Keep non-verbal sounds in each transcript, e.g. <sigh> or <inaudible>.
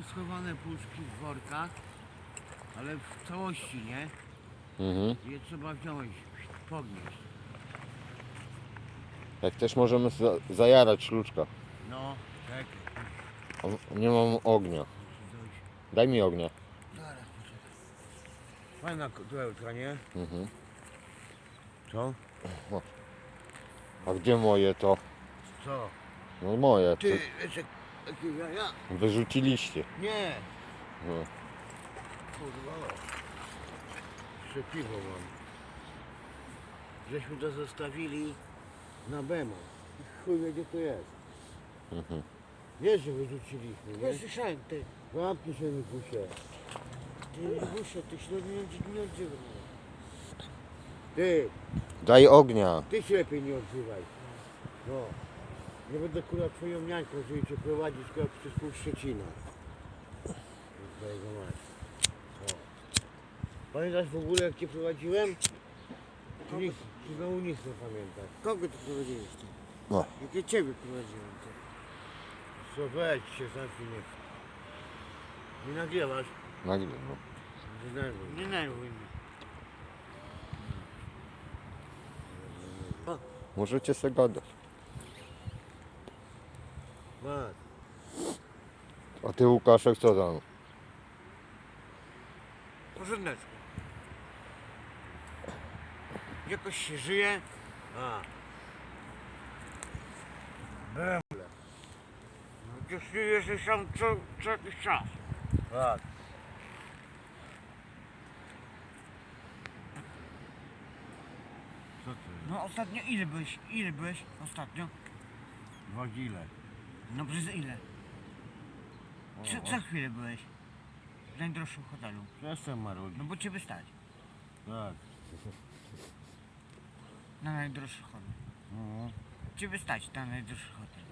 Mamy schowane puszki w workach, ale w całości, nie? Mhm. Je trzeba wziąć, podnieść. Jak też możemy za zajarać szluczka. No, czekaj, A Nie mam ognia. muszę dojść. Daj mi ognia. Zaraz, poczekaj. Fajna kotełka, nie? Mhm. Co? A gdzie moje to? Co? No moje. Ty, Ty wyrzuciliście. Nie, No. kurwa. Jeszcze piwo mam. Żeśmy to zostawili na bemo. Chuj wie gdzie to jest. Mhm. Wiesz, że wyrzuciliśmy, Ja nie? słyszałem, ty. Zamknij się, Mikusie. Ty muszę, ty się do mnie nie- nie odzywaj. Ty, Daj ognia. ty się lepiej nie odzywaj. No. Nie będę kurwa twoją niańką, żeby cię prowadzić kurwa przez pół Szczecina. Twojego mać. No. Pamiętasz w ogóle jak cię prowadziłem? Czy, nic, czy znowu nic nie pamiętasz? Kogo ty prowadziłeś? No. Jak ja ciebie prowadziłem ty? Co weź się zamknij nie. Nie nagrywasz? Nagle, no. Nie denerwuj. Nie nerwuj mnie. Możecie se gadać. A ty Łukaszek co tam? Porządeczku. Jakoś się żyje. A. No, to żyje się sam co, co jakiś czas. Tak. Co ty? No ostatnio ile byłeś? Ile byłeś ostatnio? Wagile. No przez ile? Co, co chwilę byłeś? W najdroższym hotelu. Przestań marudzić. No bo ciebie stać. Tak. <laughs> Na najdroższy hotel. Mhm. Ciebie stać na najdroższy hotel.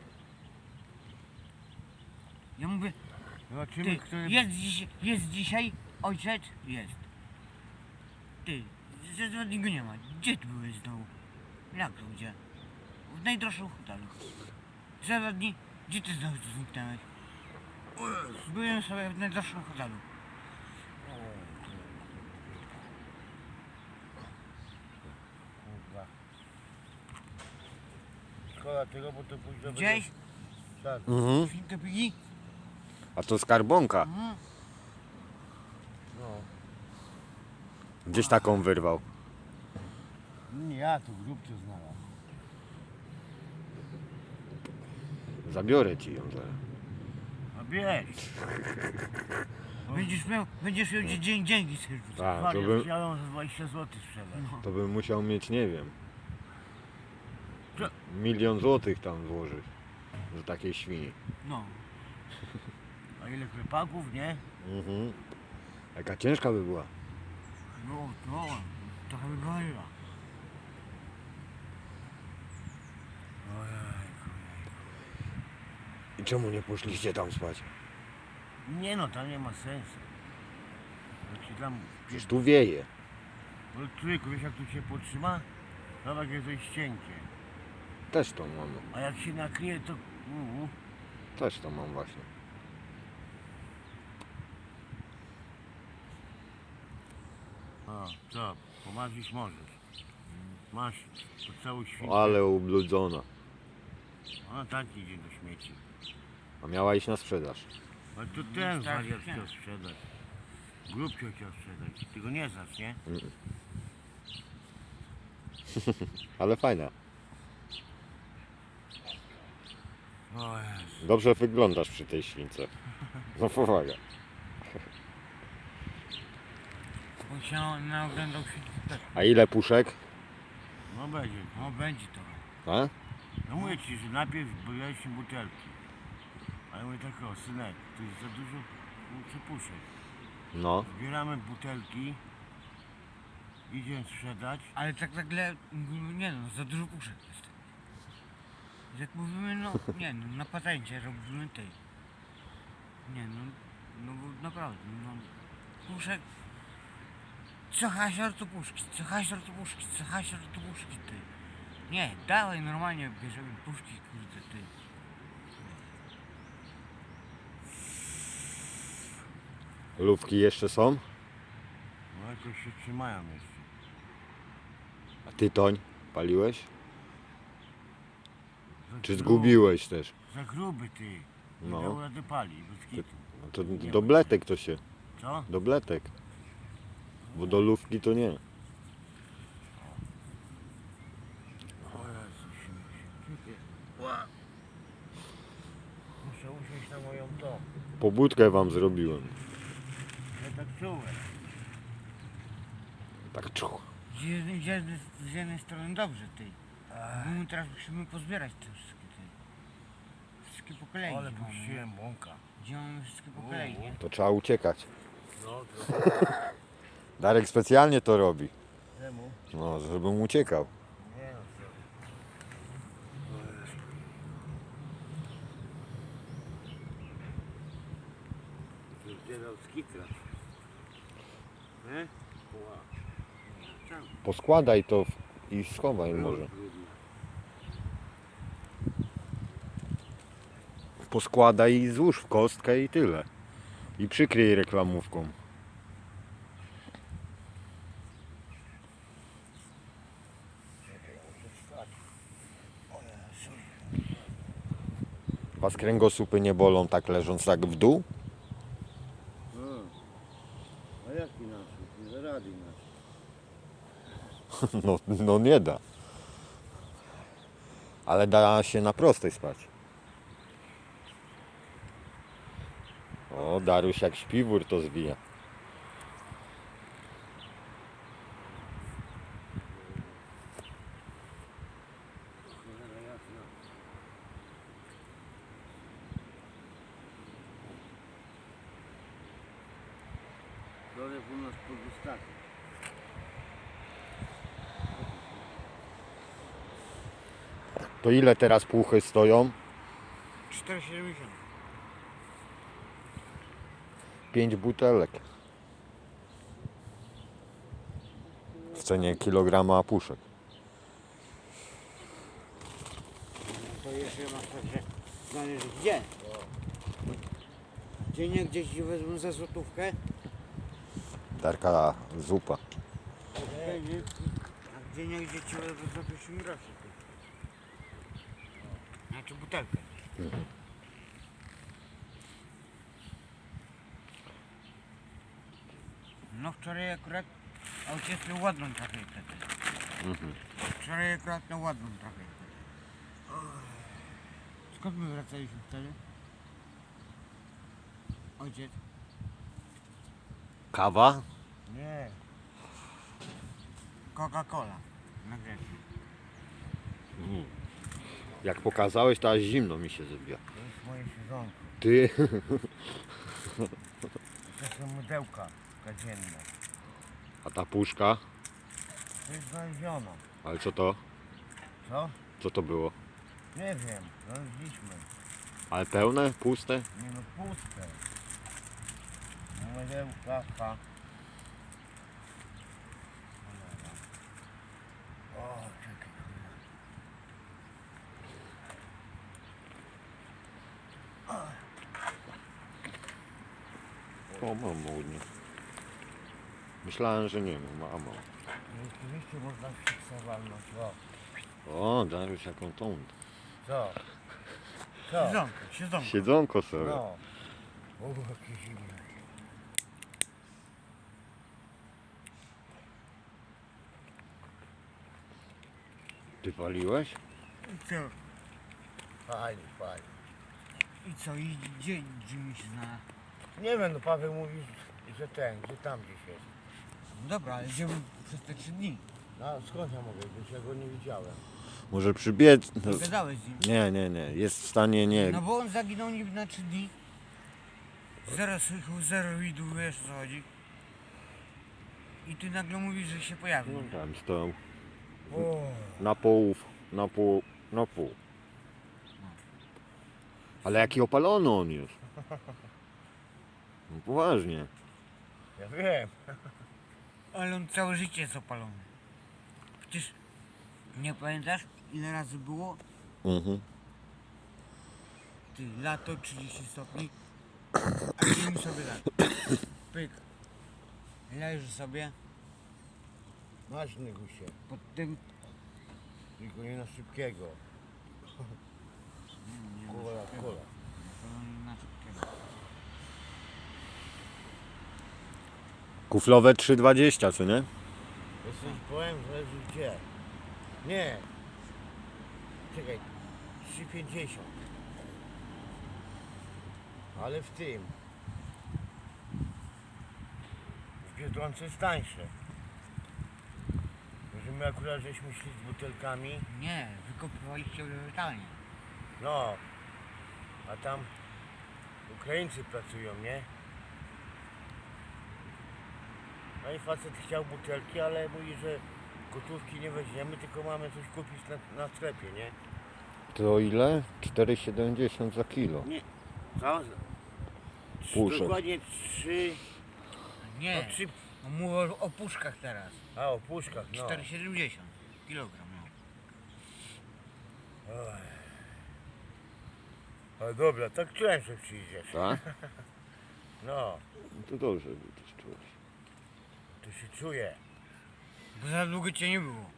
Ja mówię, Zobaczymy, ty, który... jest, dziś, jest dzisiaj ojciec? Jest. Ty, ze dwa dni go nie ma. Gdzie ty byłeś znowu? Jak to gdzie? W najdroższym hotelu. Za dwa dni, gdzie ty znowu tu zniknąłeś? Byłem sobie w najdroższym hotelu. Kurwa. Szkoda tego, bo to później Gdzieś? Tak. Mhm. Świnkę pili? A to skarbonka. Mhm. No. Gdzieś taką wyrwał. Nie, ja tu grubcie znalazł. Zabiorę ci ją zaraz. A bierz. Będziesz miał, będziesz miał gdzie dzień, dzięki sobie rzucać. A, to Wariat, bym, ja ją za 20 zł sprzedam. No. to bym musiał mieć, nie wiem, Co? milion złotych tam włożyć. Za takiej świni. no. A ile klepaków, nie? Mhm. Jaka ciężka by była. No, no, trochę. Ojejku. I czemu nie poszliście tam spać? Nie no, tam nie ma sensu. Znaczy tam... Przecież tu wieje. No człowieku, wiesz jak tu się potrzyma? Zobacz jest cienkie. Też to mam. A jak się nakryje to... Też to mam właśnie. a, co? Pomarzyć możesz. Masz to całą świnkę. Ale ubludzona. A tak idzie do śmieci. A miała iść na sprzedaż. Ale to ten tak, tak. chciał sprzedać. Grubcio chciał sprzedać. Ty go nie znasz, nie? <laughs> Ale fajna. O Jezu. Dobrze wyglądasz przy tej śwince. No powaga. On się naoglądał też. A ile puszek? No będzie. No będzie to. A? No mówię ci, że najpierw byliśmy butelki. Ale mówię tak o, synek, to jest za dużo kurczę, puszek. No. Zbieramy butelki. Idziemy sprzedać. Ale tak nagle, mówimy, nie no, za dużo puszek jest. Jak mówimy, no, <laughs> nie no, na patencie robimy tej. Nie no, no bo naprawdę, no, puszek, co hasior to puszki, co hasior to puszki, co hasior to puszki, ty. Nie, dawaj normalnie bierzemy puszki, kurde, ty. Lówki jeszcze są? No jakoś się trzymają jeszcze. A ty toń paliłeś? Za Czy zgubiłeś też? Za gruby ty. Nie No. dał rady pali, bez kitu. No to do bletek to się. Co? Do bletek. Bo do lówki to nie. O Jezu. Ła. Muszę usiąść na moją to. Pobudkę wam zrobiłem. Ja tak czułem. Tak czuł. Z jednej, z jednej, z jednej strony dobrze, ty. Bo my teraz musimy pozbierać te wszystkie, ty. Wszystkie po kolei. Ale gdzie mamy, nie? puściłem bąka. Gdzie mamy wszystkie po kolei, nie? To trzeba uciekać. No to <laughs> Darek specjalnie to robi. czemu? No, żebym uciekał. Nie no co. O Jezu. Zbierał skitra. Nie? Ła. Czemu? Poskładaj to i schowaj może. Poskładaj i złóż w kostkę i tyle. I przykryj reklamówką. Was kręgosłupy nie bolą tak leżąc tak w dół? A? Nie. <laughs> No, no nie da. Ale da się na prostej spać. O, Daruś jak śpiwór to zwija. Cholera jasna. Dole u nas pod wystaką. To ile teraz puchy stoją? 4,70. 5 butelek. W cenie kilograma puszek. To jeszcze masz tak, że zależy gdzie. Gdzie nie gdzieś ci wezmą za złotówkę, Darka zupa. a gdzie nie gdzie ci wezmą za 8 groszy. Znaczy butelkę. No wczoraj akurat ojciec miał ładną trafikę. Wczoraj akurat miał ładną trafikę. Skąd my wracaliśmy wtedy? Ojciec? Kawa? Nie, Coca-Cola. Na grzechu. Jak pokazałeś, to aż zimno mi się zrobiło. to jest moje sezonko. Ty, To są mydełka kadzienne. a ta puszka? To jest znaleziona. Ale co to? Co? Co to było? Nie wiem, znaleźliśmy. Ale pełne? Puste? Nie no, puste. Mydełka, ha. Cholera. O, czekaj. cholera. O, mam ładnie. Myślałem, że nie wiem, mamo. No Rzeczywiście można fiksowalność. O, O, Dariusz jaką tą. co? Co? Siedzonko, siedzonko. Siedzonko sobie. No. O, jakie zimne. Ty paliłeś? I co? Fajnie, fajnie. I co? I gdzie Jimmy się znalazł? Nie wiem, no Paweł mówi, że ten, że tam gdzieś jest. No dobra, ale gdzie był przez te trzy dni? No skąd ja mogę być? Ja go nie widziałem. Może przybiec? No, Gadałeś z nim. nie, nie, nie. Jest w stanie nie. No bo on zaginął niby na trzy dni. Zero słychu, zero widu, wiesz o co chodzi. I ty nagle mówisz, że się pojawił. No, tam stał. O, Na pół, na pół, na pół. Ale jaki opalony on jest. No, poważnie. ja wiem. Ale on całe życie jest opalony. Przecież nie pamiętasz ile razy było? Mhm. Ty, lato 30 stopni, a Jimmy sobie lat. pyk. Leży sobie Masz Nygusie, pod tym. tylko nie na szybkiego. Na szybkiego. Kuflowe 3,20 co nie? Jesteś powiem, zależy gdzie. Nie. Czekaj. 3,50. Ale w tym. W Biedronce jest tańsze. Że my akurat żeśmy szli z butelkami. Nie, wykopywaliście letalnie. No. A tam Ukraińcy pracują, nie? No i facet chciał butelki, ale mówi, że gotówki nie weźmiemy, tylko mamy coś kupić na, na sklepie, nie? To ile? 4,70 za kilo. Co? Puszek. Dokładnie trzy, Nie, no trzy, no mówię o puszkach teraz. a o puszkach, no. 4,70 kilogram. No. A dobra, tak czułem, że przyjdziesz. Tak? <laughs> No, To dobrze widzisz, czujesz. to się czuje. Bo za długo cię nie było. <laughs>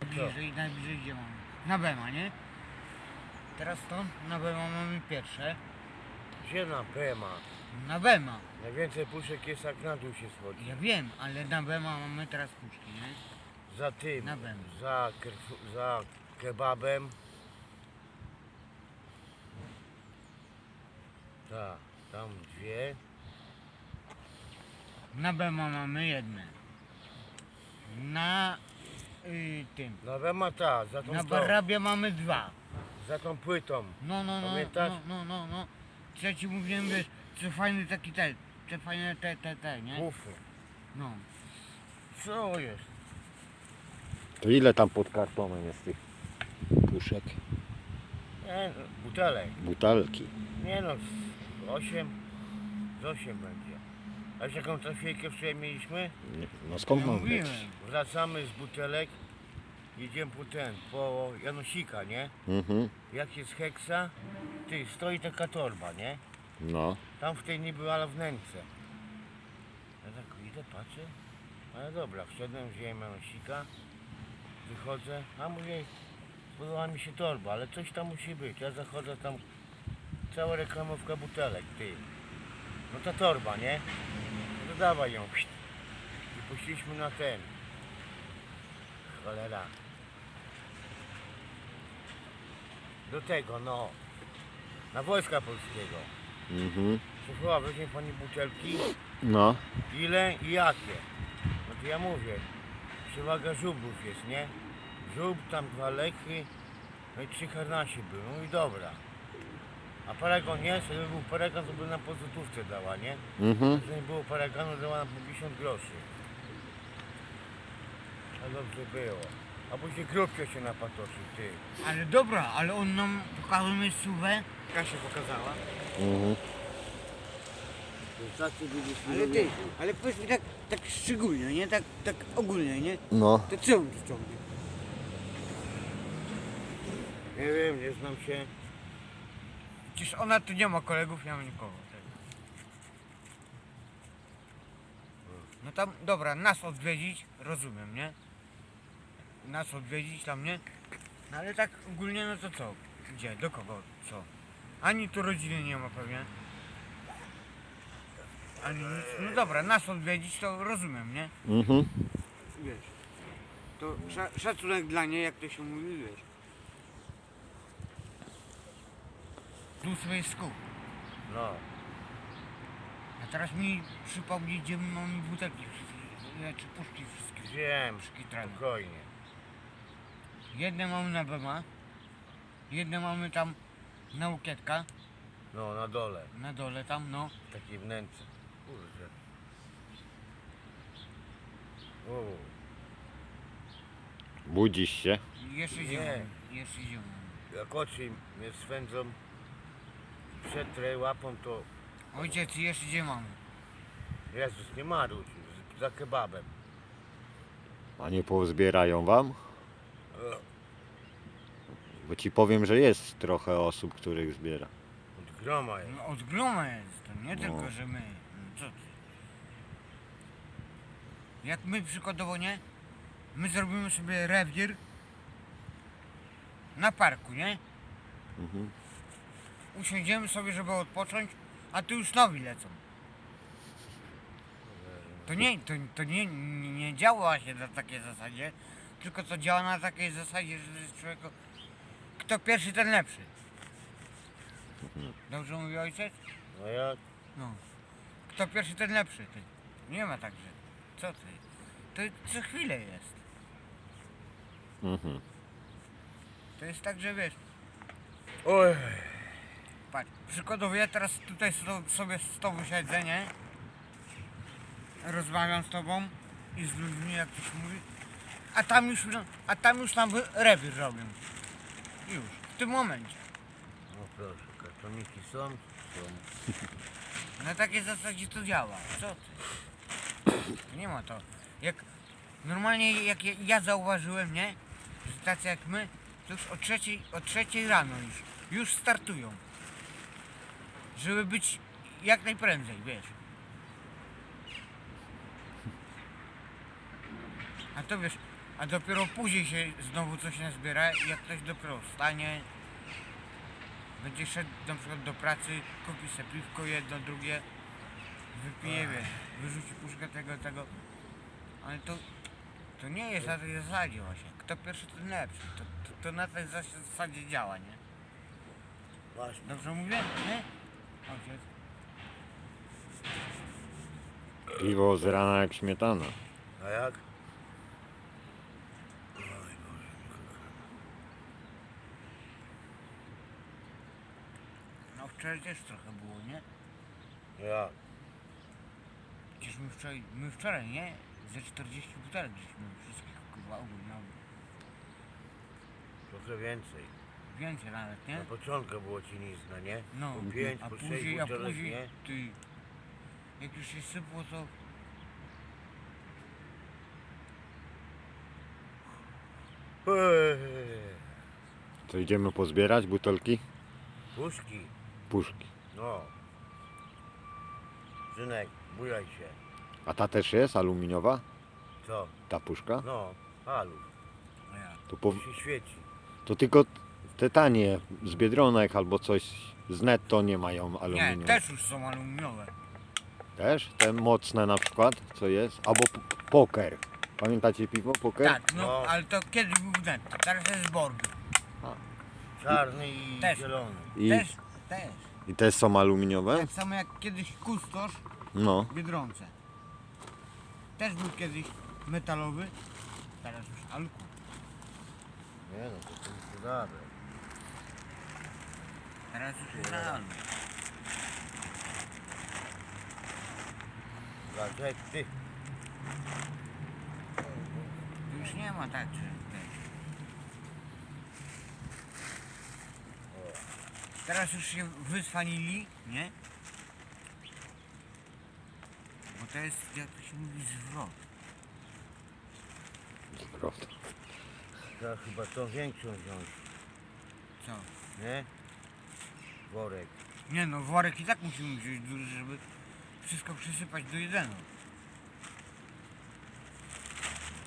Najbliżej, najbliżej gdzie mamy? Na Bema, nie? Teraz to na Bema mamy pierwsze. Gdzie na Bema? Na Bema. Najwięcej puszek jest jak na dół się schodzi. Ja wiem, ale na Bema mamy teraz puszki, nie? Za tym, Na Bema. za, kerfu- za kebabem. Tak, tam dwie. Na Bema mamy jedne. Na y, tym. Na Bema ta, za tą, Na tą, Barabie mamy dwa. za tą płytą. No, no, no, Pamiętasz? no, no, no, no. Trzeci mówiłem, wiesz, co fajny taki te, te fajne te, te, te, nie? Bufy. No. Co jest? To ile tam pod kartonem jest tych puszek? Nie, butelek. Butelki. Nie no, z osiem, z osiem będzie. A jaką trafiejkę wczoraj mieliśmy? Nie, No skąd mam wiedzieć? Wracamy z butelek, jedziemy po ten, po Janosika, nie? Mhm. Jak jest heksa, ty, stoi taka torba, nie? No. Tam w tej nie była, ale w nęce. Ja tak idę, patrzę, ale dobra, wszedłem, wziąłem Janosika, wychodzę, a mówię, podoba mi się torba, ale coś tam musi być. Ja zachodzę tam, cała reklamówka butelek, ty. No ta torba, nie? No to dawaj ją. I poszliśmy na ten. Cholera. Do tego, no. Na Wojska Polskiego. Mhm. Słuchała, weźmie pani butelki, No. ile i jakie. No to ja mówię, przewaga żubrów jest, nie? Żub, tam dwa lechy, no i trzy harnasie były, no i dobra. A paragon nie, gdyby był paragon, to by nam po złotówce dała, nie? Mhm. Gdyby nie było paragonu, dała nam po 50 groszy. A dobrze było. A później grubkę się napatoczył, ty. Ale dobra, ale on nam pokazał miejscówę. Kasia pokazała. Mhm. Ale ty, ale powiedz mi tak, tak szczególnie, nie? Tak, tak ogólnie, nie? No. To co on tu ciągnie? Nie wiem, nie znam się. Przecież ona tu nie ma kolegów, nie ma nikogo. tak. No tam, dobra, nas odwiedzić, rozumiem, nie? Nas odwiedzić tam, nie? No ale tak ogólnie, no to co? Gdzie? Do kogo? Co? Ani tu rodziny nie ma pewnie. Ani nic. No dobra, nas odwiedzić to rozumiem, nie? Mhm. Wiesz. To sza- szacunek dla niej, jak to się mówi, wiesz. Tu sobie skup. No. A teraz mi przypomnij, gdzie my mamy butelki wszystkie, znaczy puszki wszystkie. Wiem, spokojnie. Jedne mamy na Bema, jedne mamy tam na Łukietka, No, na dole. na dole tam, no. Takiej wnęce. Kurde. O, Budzisz się. I jeszcze Nie. zimą, jeszcze zimą. jak oczy mnie swędzą przed trej łapą, to Ojciec, jeszcze gdzie mamy? Jezus, nie marudź, z- za kebabem. A nie pozbierają wam? E, Bo ci powiem, że jest trochę osób, których zbiera. Tylko groma jest. No, od groma jest, to nie No. tylko, że my. No, co ty? Jak my przykładowo nie? My zrobimy sobie rewir na parku, nie? Mhm. Usiądziemy sobie, żeby odpocząć, a tu już nowi lecą. To nie, to, to nie, nie, nie działa się na takiej zasadzie, tylko to działa na takiej zasadzie, że jest człowieku, kto pierwszy, ten lepszy. Dobrze mówi ojciec? No jak? No. Kto pierwszy, ten lepszy. Ty. Nie ma tak, że. Co ty? To co chwilę jest. Mhm. To jest tak, że wiesz, Oj. Patrz, przykładowo ja teraz tutaj so- sobie z tobą siedzę, nie? Rozmawiam z tobą i z ludźmi, jak ktoś mówi, a tam już, a tam już nam rewir robią. Już, w tym momencie. No proszę, kartoniki są? Są. Na takiej zasadzie to działa. Co ty? Nie ma to. Jak normalnie jak ja, ja zauważyłem, nie? Że tacy jak my, to już o trzeciej, o trzeciej rano już, już startują. Żeby być jak najprędzej, wiesz. A to wiesz, a dopiero później się znowu coś nazbiera, jak ktoś dopiero wstanie, będzie szedł na przykład do pracy, kupi sobie piwko jedno, drugie, wypije, wiesz, wyrzuci puszkę tego, tego. Ale to, to nie jest na tej zasadzie właśnie. Kto pierwszy, ten lepszy. To, to, to na tej zas- zasadzie działa, nie? Właśnie. Dobrze mówię? Nie? Ojciec. Piwo z rana jak śmietana. A jak? No wczoraj też trochę było, nie? Jak? Przecież my wczoraj, my wczoraj, nie? Ze 40 butelek żeśmy wszystkich kurwa ogólnie. Trochę więcej. Więcej nawet, nie? Na początku było cinizna, nie? No, Po pięć, a po sześć później, a później, nie? ty, jak już się sypło, to Ej, To idziemy pozbierać butelki? Puszki. Puszki. No. Synek, bujaj się. A ta też jest aluminiowa? Co? Ta puszka? No, halu. no ja. To, po, się świeci. to tylko te tanie z Biedronek albo coś z netto nie mają Nie, aluminiowe. też już są aluminiowe. Też? Te mocne na przykład, co jest? Albo p- poker. Pamiętacie piwo poker? Tak, no, No. ale to kiedyś był netto, teraz jest Borg. Czarny i Też. zielony. I, Też, też. I też są aluminiowe? Tak samo jak kiedyś kustosz No. w Biedronce. Też był kiedyś metalowy, teraz już alku. Nie no, to jest dobre. Teraz już jest ty? To już nie ma tak, że. Teraz już się wyswanili, nie? Bo to jest, jak to się mówi, zwrot. Zwrot. Trzeba chyba tą większą wziąć, Co? nie? Worek. Nie no, worek i tak musimy wziąć duży, żeby wszystko przysypać do jednego.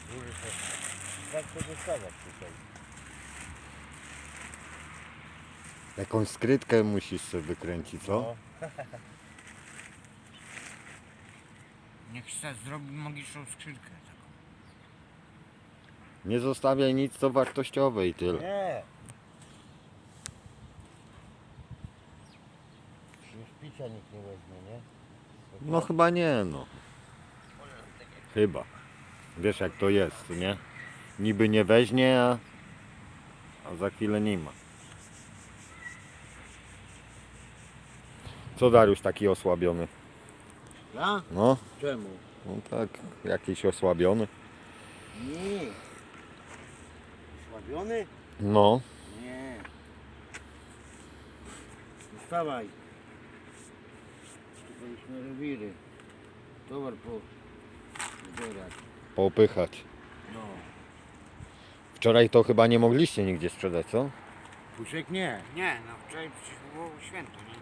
Duży to... Tak to zostawać tutaj. Jakąś skrytkę musisz sobie wykręcić, co? No. <laughs> Niech się zrobi magiczną skrzynkę taką. Nie zostawiaj nic co wartościowe i tyle. Nie. Już picia nikt nie weźmie, nie? No chyba nie, no. Chyba. Wiesz jak to jest, nie? Niby nie weźmie, a, a za chwilę nie ma. Co Dariusz taki osłabiony? Ja? No, Czemu? no tak, jakiś osłabiony. Nie. Słabiony? No, Nie. Wstawaj żeśmy robili. Towar po zbierać. Popychać. No. Wczoraj to chyba nie mogliście nigdzie sprzedać, co? Puszek nie. Nie, no wczoraj było święto, nie?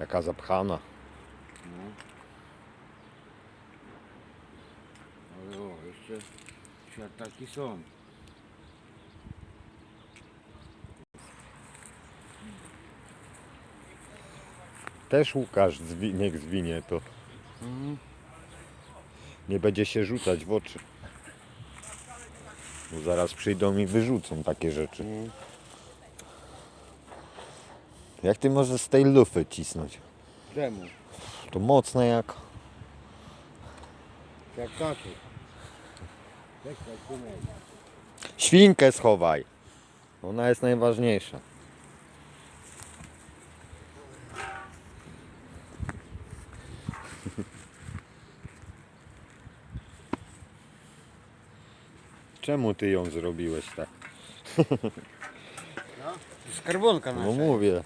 Jaka zapchana. No. Ale o, jeszcze świat taki są. Też Łukasz zwi, niech zwinie to. Nie będzie się rzucać w oczy. Bo zaraz przyjdą i wyrzucą takie rzeczy. Jak ty możesz z tej lufy cisnąć? Czemu? To mocne jak. Jak tak tunel. Świnkę schowaj. Ona jest najważniejsza. Czemu ty ją zrobiłeś tak? Skarbonka nasza. No mówię,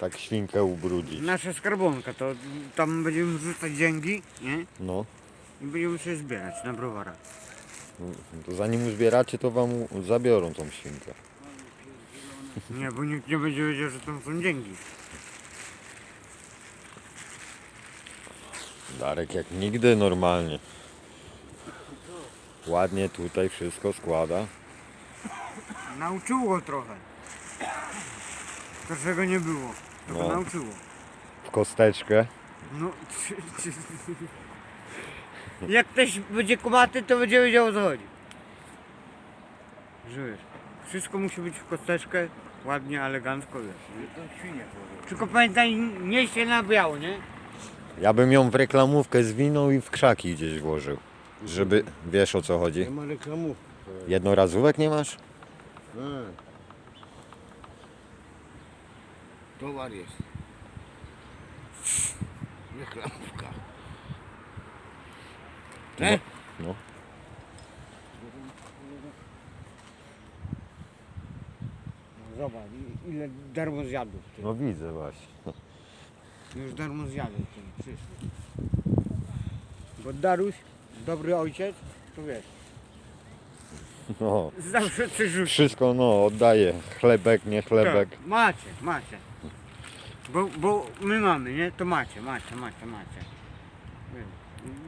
tak świnkę ubrudzić. Nasza skarbonka, to tam będziemy wrzucać dzięki, nie? No, I będziemy się zbierać na browara. to zanim uzbieracie, to wam zabiorą tą świnkę. Nie, bo nikt nie będzie wiedział, że tam są dzięki. Darek jak nigdy normalnie. Ładnie tutaj wszystko składa. Nauczyło trochę. To czego nie było. To No. go nauczyło. W kosteczkę. No. Jak ktoś będzie kumaty, to będzie wiedział o co chodzi. Że wiesz, wszystko musi być w kosteczkę, ładnie, elegancko, wiesz. To świnie powiem. Tylko pamiętaj, nie się na biało, nie? Ja bym ją w reklamówkę zwinął i w krzaki gdzieś włożył. Żeby, wiesz o co chodzi? Nie ma reklamówki. Jednorazówek nie masz? E. Towar jest. Reklamówka. Nie? No. No zobacz, ile darmo zjadów. Ty. No widzę właśnie. Już darmo ty, przyszły. Bo Daruś, dobry ojciec, to wiesz, <laughs> No. zawsze coś rzuci. Wszystko no, oddaję. Chlebek, nie chlebek. Tak, macie, macie. Bo, bo my mamy, nie? To macie, macie, macie, macie. Wiem.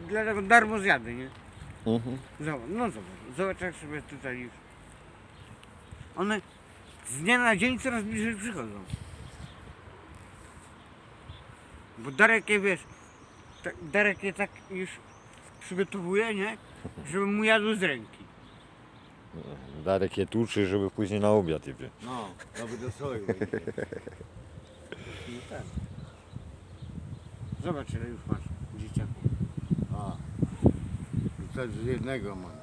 Dlatego darmo zjady, nie? Mhm. Zobacz, no zobacz, zobacz jak sobie tutaj już. One z dnia na dzień coraz bliżej przychodzą. Bo Darek je wiesz, tak, Darek je tak już przygotowuje, nie? Żeby mu jadł z ręki. Darek je tłuczy, żeby później na obiad je wziąć. No, to by do soju będzie. No tak. Zobacz ile już masz dzieciaków. A. I to z jednego mam.